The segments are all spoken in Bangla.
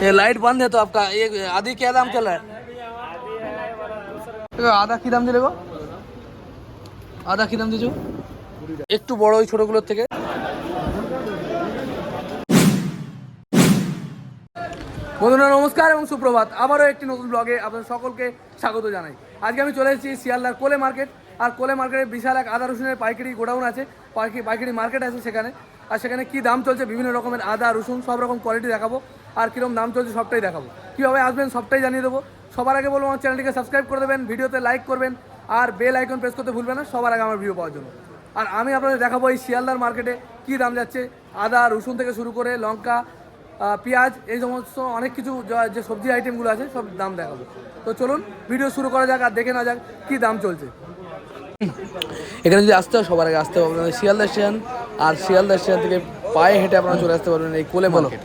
ये लाइट बंद है तो आपका ये आधी क्या दाम चल रहा है দেখো, আদা কি দাম দিলে গো আদা কি দাম দিয়েছো একটু বড় ওই ছোটগুলোর থেকে বন্ধুরা নমস্কার এবং সুপ্রভাত আবারও একটি নতুন ব্লগে আপনাদের সকলকে স্বাগত জানাই আজকে আমি চলে এসেছি শিয়ালদার কোলে মার্কেট আর কোলে মার্কেটে বিশাল এক আদা রসুনের পাইকারি গোডাউন আছে পাইকারি পাইকারি মার্কেট আছে সেখানে আর সেখানে কি দাম চলছে, বিভিন্ন রকমের আদা, রসুন, সব রকম কোয়ালিটি দেখাবো। আর কীরকম দাম চলছে সবটাই দেখাবো। কীভাবে আসবেন সবটাই জানিয়ে দেবো। সবার আগে বলব, আমার চ্যানেলটিকে সাবস্ক্রাইব করে দেবেন, ভিডিওতে লাইক করবেন, আর বেল আইকন প্রেস করতে ভুলবেন না, সবার আগে আমার ভিডিও পাওয়ার জন্য। আর আমি আপনাদের দেখাবো এই শিয়ালদার মার্কেটে কী দাম যাচ্ছে। আদা, রসুন থেকে শুরু করে লঙ্কা পেঁয়াজ, এই সমস্ত অনেক কিছু যে সবজি আইটেমগুলো আছে, সব দাম দেখাবো। তো চলুন ভিডিও শুরু করা যাক আর দেখে না যাক কী দাম চলছে। এখানে যদি আসতে হয়, সবার আগে আসতে হবে। আপনাদের শিয়ালদা স্টেশন আর শিয়ালদা স্টেশন থেকে পায়ে হেঁটে আপনারা চলে আসতে পারবেন এই কোলে মার্কেট।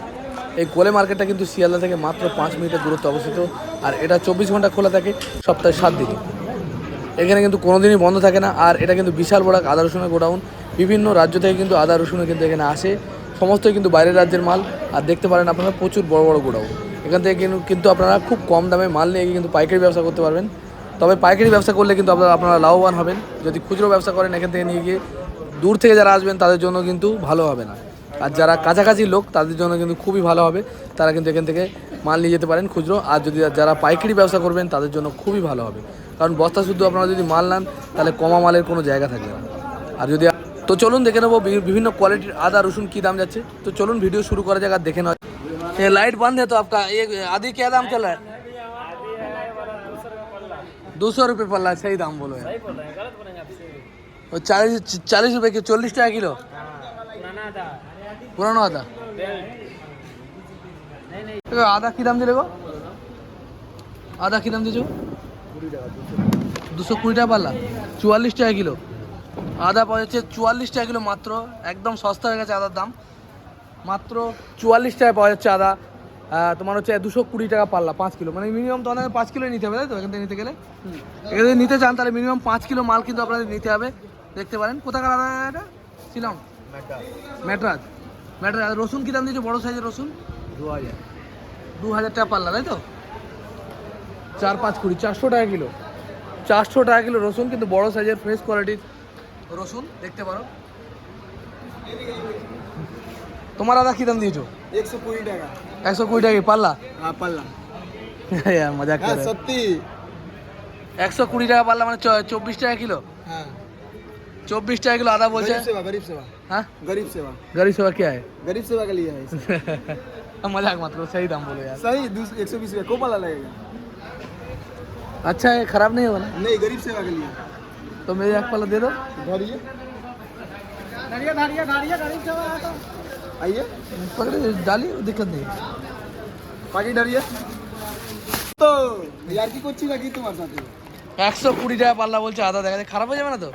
এই কোলে মার্কেটটা কিন্তু শিয়ালদা থেকে মাত্র পাঁচ মিনিটের দূরত্বে অবস্থিত। আর এটা চব্বিশ ঘণ্টা খোলা থাকে সপ্তাহে সাত দিনে এখানে কিন্তু কোনোদিনই বন্ধ থাকে না। আর এটা কিন্তু বিশাল বড় আদা রসুনের গোডাউন। বিভিন্ন রাজ্য থেকে কিন্তু আদা রসুনের কিন্তু এখানে আসে। সমস্তই কিন্তু বাইরের রাজ্যের মাল। আর দেখতে পারেন আপনারা প্রচুর বড় বড় গোডাউন। এখান থেকে কিন্তু কিন্তু আপনারা খুব কম দামে মাল নিয়ে গিয়ে কিন্তু পাইকারি ব্যবসা করতে পারবেন। তবে পাইকারি ব্যবসা করলে কিন্তু আপনারা আপনারা লাভবান হবেন। যদি খুচরো ব্যবসা করেন এখান থেকে নিয়ে গিয়ে দূর থেকে যারা আসবেন তাদের জন্য কিন্তু ভালো হবে না আর যারা কাছাকাছি লোক তাদের জন্য কিন্তু খুবই ভালো হবে তারা কিন্তু এখান থেকে মাল নিয়ে যেতে পারেন খুচরো আর যদি যারা পাইকারি ব্যবসা করবেন তাদের জন্য খুবই ভালো হবে কারণ বস্তা শুদ্ধ আপনারা যদি মাল নেন তাহলে কমা মালের কোনো জায়গা থাকবে না আর যদি তো চলুন দেখে নেবো বি- বিভিন্ন কোয়ালিটির আদা রসুন কী দাম যাচ্ছে তো চলুন ভিডিও শুরু করা যাক আর দেখে নেওয়া ये लाइट बंद है तो आपका ये आदि क्या दाम चल रहा है दो सौ रुपये पल्ला सही दाम बोलो यार वो चालीस चालीस रुपये की चल्लिस टाका किलो পুরানো আদা দেখো, আদা কি দাম দিলে গো আদা কি দাম দিয়েছো দুশো কুড়ি টাকা পাল্লা চুয়াল্লিশ টাকা কিলো আদা পাওয়া যাচ্ছে চুয়াল্লিশ টাকা কিলো মাত্র একদম সস্তা হয়ে গেছে আদার দাম মাত্র চুয়াল্লিশ টাকায় পাওয়া যাচ্ছে আদা আহ, তোমার হচ্ছে দুশো কুড়ি টাকা পাল্লা পাঁচ কিলো মানে মিনিমাম তো অনেক পাঁচ কিলো নিতে হবে তাই তো এখান থেকে নিতে গেলে এখান থেকে নিতে চান তাহলে মিনিমাম পাঁচ কিলো মাল কিন্তু আপনাদের নিতে হবে দেখতে পারেন। কোথাকার আদা এটা? শিলং। ম্যাটরাজ ম্যাটরাজ রসুন কী দাম দিয়েছে? বড়ো সাইজের রসুন? দু হাজার দু হাজার টাকা পাল্লা তাই তো? চার পাঁচ কুড়ি চারশো টাকা কিলো। চারশো টাকা কিলো রসুন কিন্তু বড়ো সাইজের ফ্রেশ কোয়ালিটির রসুন দেখতে পারো। তোমার আদা কী দাম দিয়েছ? একশো কুড়ি টাকা। একশো কুড়ি টাকা পাল্লা? হ্যাঁ পাল্লা। হ্যাঁ, মজা হ্যাঁ, সত্যি। একশো কুড়ি টাকা পাল্লা মানে চব্বিশ টাকা কিলো? হ্যাঁ। চব্বিশ টাকা কিলো আদা বলছে गरीब सेवा गरीब सेवा हाँ गरीब सेवा गरीब सेवा क्या है गरीब सेवा के लिए है मजाक मत करो सही दाम बोलो यार सही एक सौ बीस रुपया को पाला लगेगा अच्छा है खराब नहीं होगा ना नहीं गरीब सेवा के लिए तो मेरे एक पल्ला दे दो धरिए धरिए धरिए धरिए गरीब सेवा आइए पकड़े डाली दिक्कत नहीं पाकी धरिए তো यार কি করছি নাকি তোমার সাথে একশো কুড়ি টাকা পাল্লা বলছে আদা দেখা যায় খারাপ হয়ে যাবে না তো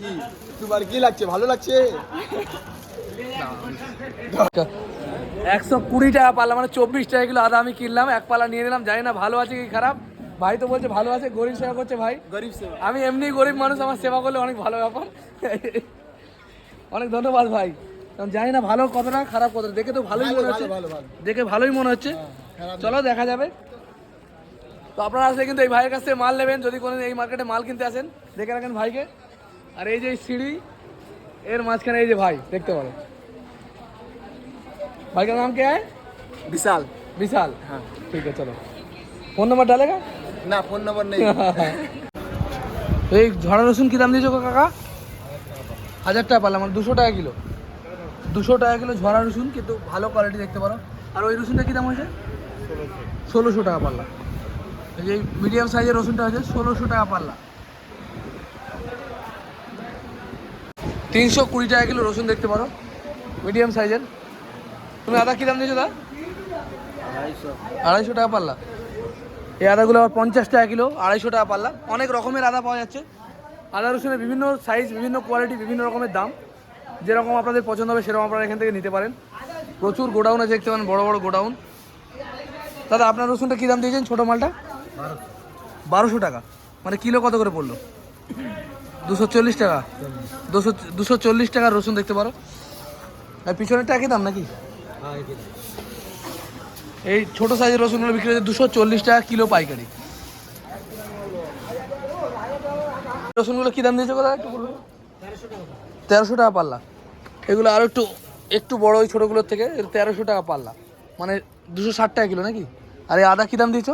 কি? তোমার কি লাগছে? ভালো লাগছে? একশো কুড়ি টাকা পাল্লা মানে চব্বিশ টাকা কিলো আদা আমি কিনলাম এক পাল্লা নিয়ে নিলাম জানি না ভালো আছে কি খারাপ। ভাই তো বলছে ভালো আছে গরিব সেবা করছে ভাই। গরিব সেবা। আমি এমনি গরিব মানুষ আমার সেবা করলে অনেক ভালো ব্যাপার। অনেক ধন্যবাদ ভাই। জানি না ভালো কতটা খারাপ কতটা দেখে তো ভালোই মনে হচ্ছে। দেখে ভালোই মনে হচ্ছে। খারাপ চলো দেখা যাবে। তো আপনারা আসলে কিন্তু এই ভাইয়ের কাছ থেকে মাল নেবেন যদি কোনো এই মার্কেটে মাল কিনতে আসেন দেখে রাখেন ভাইকে। আর এই যে এই সিঁড়ি এর মাঝখানে এই যে ভাই দেখতে পারো भाई का नाम क्या है বিশাল विशाल हाँ ठीक है चलो फोन नंबर डालेगा না ফোন নম্বর নেই এই ঝড়া রসুন কি দাম দিয়েছো গো কাকা হাজার টাকা পারলাম মানে দুশো টাকা কিলো দুশো টাকা কিলো ঝরা রসুন কিন্তু ভালো কোয়ালিটি দেখতে পারো আর ওই রসুনটা কী দাম হয়েছে ষোলোশো টাকা পাল্লা এই যে মিডিয়াম সাইজের রসুনটা হয়েছে ষোলোশো টাকা পাল্লা তিনশো কুড়ি টাকা কিলো রসুন দেখতে পারো। মিডিয়াম সাইজের। তুমি আদা কী দাম দিয়েছ দা? আড়াইশো টাকা পাল্লা। এই আদাগুলো আবার পঞ্চাশ টাকা কিলো আড়াইশো টাকা পাল্লা। অনেক রকমের আদা পাওয়া যাচ্ছে। আদা রসুনের বিভিন্ন সাইজ বিভিন্ন কোয়ালিটি বিভিন্ন রকমের দাম। যেরকম আপনাদের পছন্দ হবে সেরকম আপনারা এখান থেকে নিতে পারেন। প্রচুর গোডাউন আছে দেখতে পারেন বড় বড় গোডাউন। দাদা আপনার রসুনটা কী দাম দিয়েছেন ছোটো মালটা? বারোশো টাকা। মানে কিলো কত করে পড়ল? দুশো চল্লিশ টাকা। দুশো দুশো চল্লিশ টাকার রসুন দেখতে পারো। আর পিছনেরটা একই দাম নাকি? এই ছোট সাইজের রসুনগুলো বিক্রি হচ্ছে দুশো চল্লিশ টাকা কিলো পাইকারি। রসুনগুলো কী দাম দিয়েছে কোথায় একটু বলবেন তেরোশো টাকা পাল্লা। এগুলো আরও একটু একটু বড় ওই ছোটোগুলোর থেকে তেরোশো টাকা পাল্লা। মানে দুশো ষাট টাকা কিলো নাকি? আর এই আদা কী দাম দিয়েছ?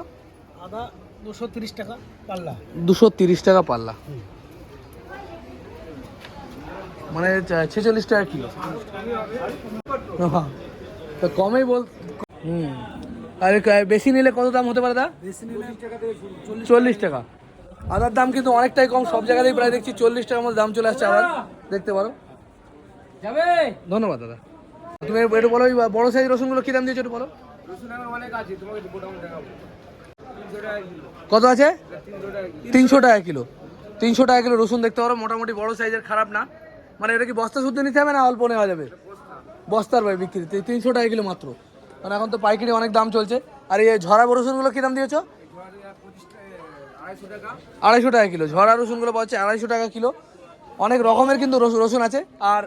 আদা দুশো তিরিশ টাকা পাল্লা। দুশো তিরিশ টাকা পাল্লা। মানে ছেচল্লিশ টাকা কিলো। তো কমেই বল হুম। আর বেশি নিলে কত দাম হতে পারে দা চল্লিশ টাকা। আদার দাম কিন্তু অনেকটাই কম সব জায়গাতেই প্রায় দেখছি চল্লিশ টাকার মধ্যে দাম চলে আসছে আবার। দেখতে পারো। যাবে। ধন্যবাদ দাদা। তুমি একটু বলো ওই বড় সাইজ রসুনগুলো কী দাম দিয়েছ একটু বলো। কত আছে? তিনশো টাকা কিলো। তিনশো টাকা কিলো। রসুন দেখতে পারো মোটামুটি বড় সাইজের খারাপ না। মানে এটা কি বস্তা শুদ্ধ নিতে হবে না অল্প নেওয়া যাবে? বস্তার ভাই বিক্রি তিনশো টাকা কিলো মাত্র। মানে এখন তো পাইকারি অনেক দাম চলছে। আর এই ঝরা রসুনগুলো কী দাম দিয়েছ? আড়াইশো টাকা কিলো। ঝরা রসুনগুলো পাচ্ছে আড়াইশো টাকা কিলো। অনেক রকমের কিন্তু রসুন রসুন আছে। আর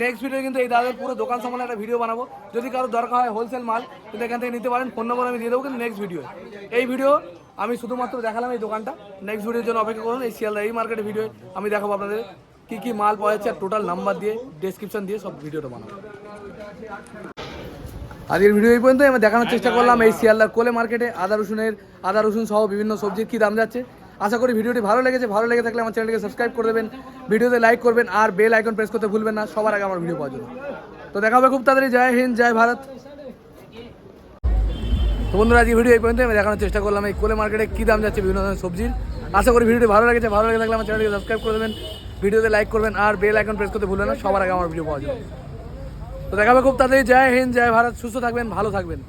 নেক্সট ভিডিও কিন্তু এই দাদার পুরো দোকান সম্বন্ধে একটা ভিডিও বানাবো। যদি কারও দরকার হয় হোলসেল মাল, কিন্তু এখান থেকে নিতে পারেন ফোন নম্বর আমি দিয়ে দেবো কিন্তু নেক্সট ভিডিও এই ভিডিও আমি শুধুমাত্র দেখালাম এই দোকানটা। নেক্সট ভিডিওর জন্য অপেক্ষা করুন, এই শিয়ালদা এই মার্কেটের ভিডিও আমি দেখাবো আপনাদের। কী কী মাল পাওয়া যাচ্ছে, আর টোটাল নাম্বার দিয়ে ডেসক্রিপশন দিয়ে সব ভিডিওটা বানাবো। আজকের ভিডিও এই পর্যন্ত আমি দেখানোর চেষ্টা করলাম এই শিয়ালদার কোলে মার্কেটে আদা রসুনের, আদা রসুন সহ বিভিন্ন সবজির কী দাম যাচ্ছে। আশা করি ভিডিওটি ভালো লেগেছে, ভালো লেগে থাকলে আমার চ্যানেলকে সাবস্ক্রাইব করে দেবেন ভিডিওতে লাইক করবেন, আর বেল আইকন প্রেস করতে ভুলবেন না, সবার আগে আমার ভিডিও পাওয়ার জন্য। তো দেখা হবে খুব তাড়াতাড়ি, জয় হিন্দ, জয় ভারত। তো বন্ধুরা আজকে ভিডিও এই পর্যন্ত আমি দেখানোর চেষ্টা করলাম এই কোলে মার্কেটে কী দাম যাচ্ছে বিভিন্ন ধরনের সবজির। আশা করি ভিডিওটি ভালো লেগেছে, ভালো লেগে থাকলে আমার চ্যানেলকে সাবস্ক্রাইব করে দেবেন, ভিডিওতে লাইক করবেন, আর বেল আইকন প্রেস করতে ভুলবেন না, সবার আগে আমার ভিডিও পাওয়া যাবে তো দেখাবে খুব তাড়াতাড়ি। জয় হিন্দ, জয় ভারত, সুস্থ থাকবেন, ভালো থাকবেন।